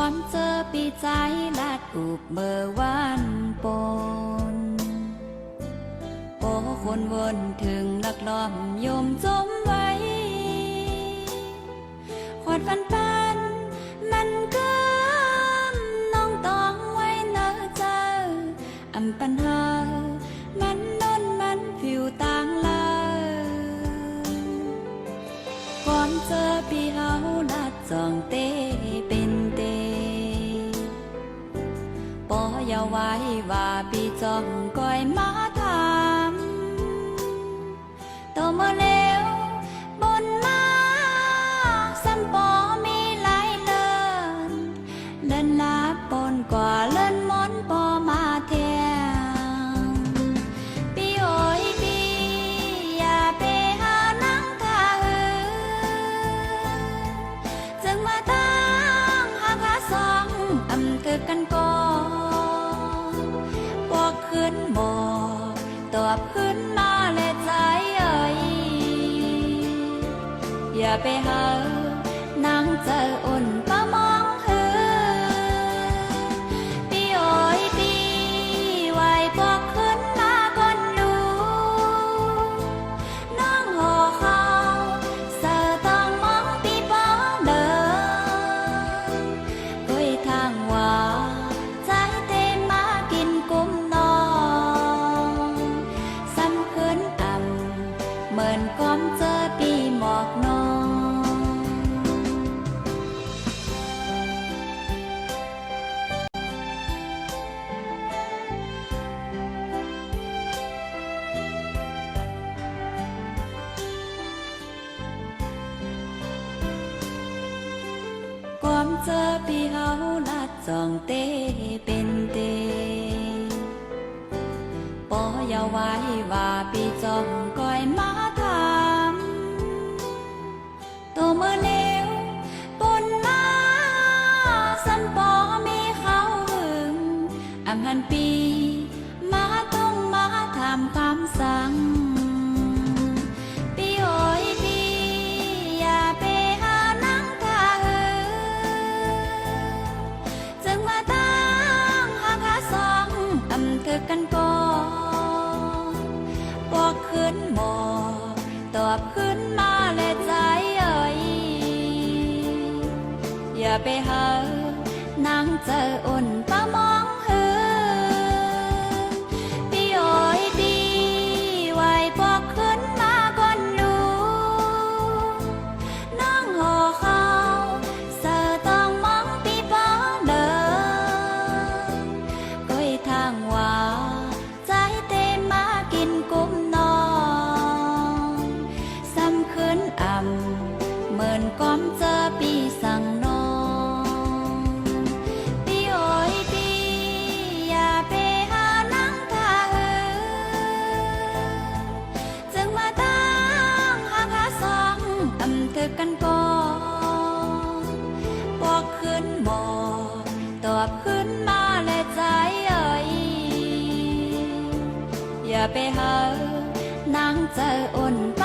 อนเจอปีใจลาดอุบเบอร์วันปนโอ้คนวนถึงลักล้อมยมจมไว้ขวดฟันปันมันก็น้องต้องไว้เนอเจออำปัญหามันนนมันผิวต่างลาก่อนเจอพี่เฮาลัดจองเต ออย่าไว้ว่าพี่จอม อย่าไปหา ก่อนเจอพี่เฮาลัดจองเตเป็นเตปออย่าไว้ว่าพี่จอมก้อยมาถามตัวมือเร็วปนมาสันปอมีเขาหึงอำหันปี มาต้องมาถามคำสั่ง คือกันก่อบอกขึ้นหมอกตอบขึ้นมาเลยใจเอ่ยอย่าไปหานางเจออุ่นปะมอ ไปหานางเจออุ่นป